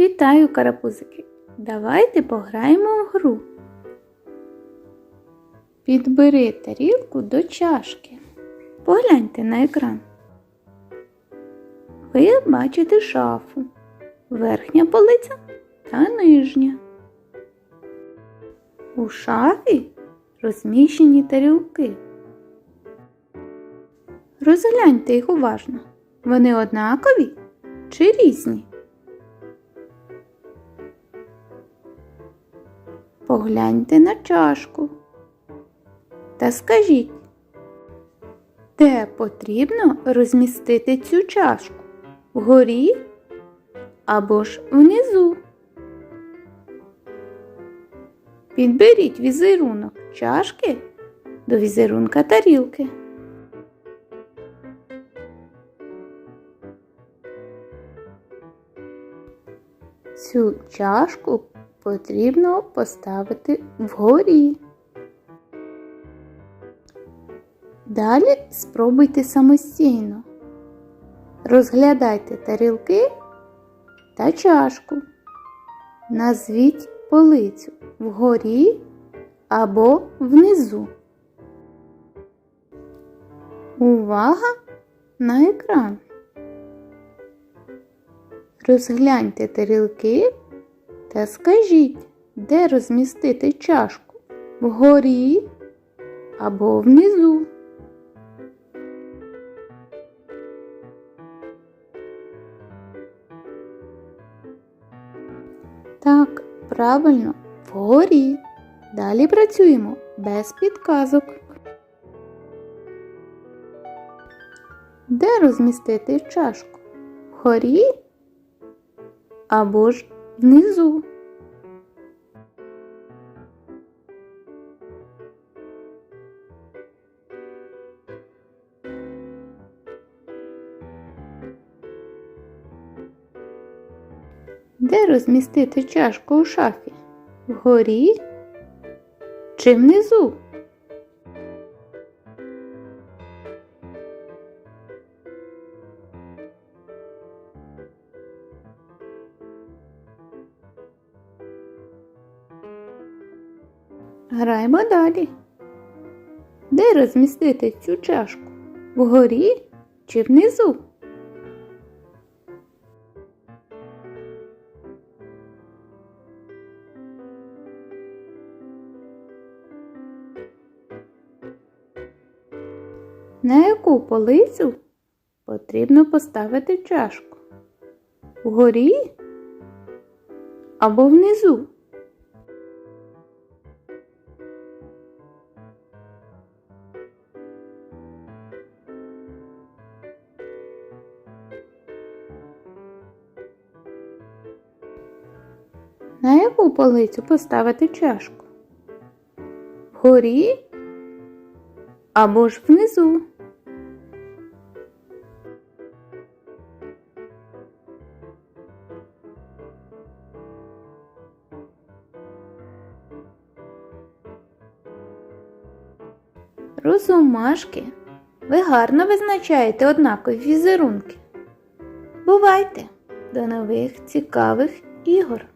Вітаю, карапузики! Давайте пограємо в гру. Підбери тарілку до чашки. Погляньте на екран. Ви бачите шафу, верхня полиця та нижня. У шафі розміщені тарілки. Розгляньте їх уважно. Вони однакові чи різні? Погляньте на чашку та скажіть, де потрібно розмістити цю чашку? Вгорі або ж внизу? Підберіть візерунок чашки до візерунка тарілки. Цю чашку потрібно поставити вгорі. Далі спробуйте самостійно. Розглядайте тарілки та чашку. Назвіть полицю вгорі або внизу. Увага на екран. Розгляньте тарілки та скажіть, де розмістити чашку вгорі або внизу. Так, правильно, вгорі. Далі працюємо без підказок. Де розмістити чашку? Вгорі або ж внизу. Де розмістити чашку у шафі? Вгорі чи внизу? Граємо далі. Де розмістити цю чашку? Вгорі чи внизу? На яку полицю потрібно поставити чашку? Вгорі або внизу? Яку полицю поставити чашку? Вгорі або ж внизу? Розумашки, ви гарно визначаєте однакові візерунки. Бувайте! До нових цікавих ігор!